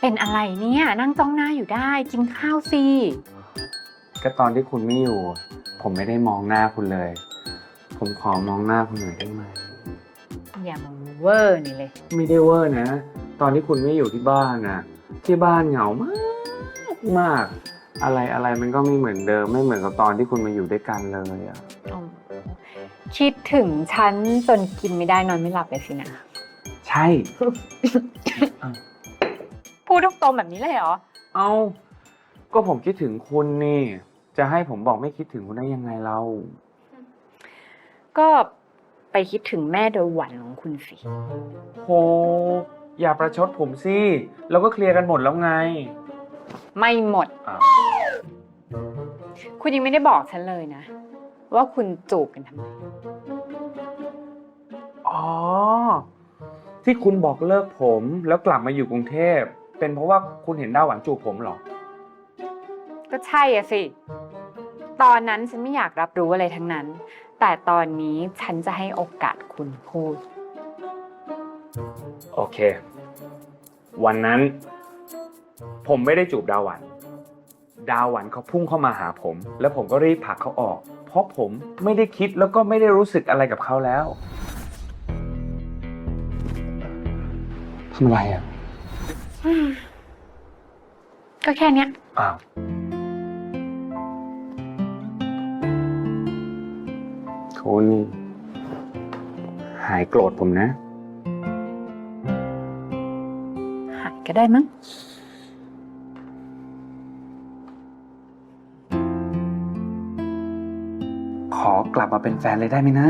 เป็นอะไรเนี่ยนั่งจ้องหน้าอยู่ได้กินข้าวสิก็ตอนที่คุณไม่อยู่ ผมไม่ได้มองหน้าคุณเลย ผมขอมองหน้าคุณหน่อยได้ไหมอย่ามาเวอร์นี่เลย ไม่ได้เวอร์นะ ตอนที่คุณไม่อยู่ที่บ้านนะที่บ้านเหงามากมาก อะไรอะไรมันก็ไม่เหมือนเดิม ไม่เหมือนกับตอนที่คุณมาอยู่ด้วยกันเลยอะอ๋อคิดถึงฉันจนกินไม่ได้นอนไม่หลับเลยสินะใช่ พูดตรงๆแบบนี้เลยเหรอ เอาก็ผมคิดถึงคุณนี่ จะให้ผมบอกไม่คิดถึงคุณได้ยังไงเรา ก็ไปคิดถึงแม่โดยหวันของคุณสิ โห อย่าประชดผมสิเราก็เคลียร์กันหมดแล้วไงไม่หมดอ้าวคุณยังไม่ได้บอกฉันเลยนะ ว่าคุณจูบกันทำไม อ๋อ ที่คุณบอกเลิกผมแล้วกลับมาอยู่กรุงเทพ เป็นเพราะว่าคุณเห็นดาวหวานจูบผมเหรอ ก็ใช่อะสิ ตอนนั้นฉันไม่อยากรับรู้อะไรทั้งนั้น แต่ตอนนี้ฉันจะให้โอกาสคุณพูด โอเค วันนั้น ผมไม่ได้จูบดาวหวันดาวหวันเขาพุ่งเข้ามาหาผม แล้วผมก็รีบผลักเขาออก เพราะผมไม่ได้คิดแล้วก็ไม่ได้รู้สึกอะไรกับเขาแล้ว ทำไรอะ ก็แค่เนี้ย อ้าวคุณหายโกรธผมนะ หายก็ได้มั้ง ขอกลับมาเป็นแฟนเลยได้ไหมนะ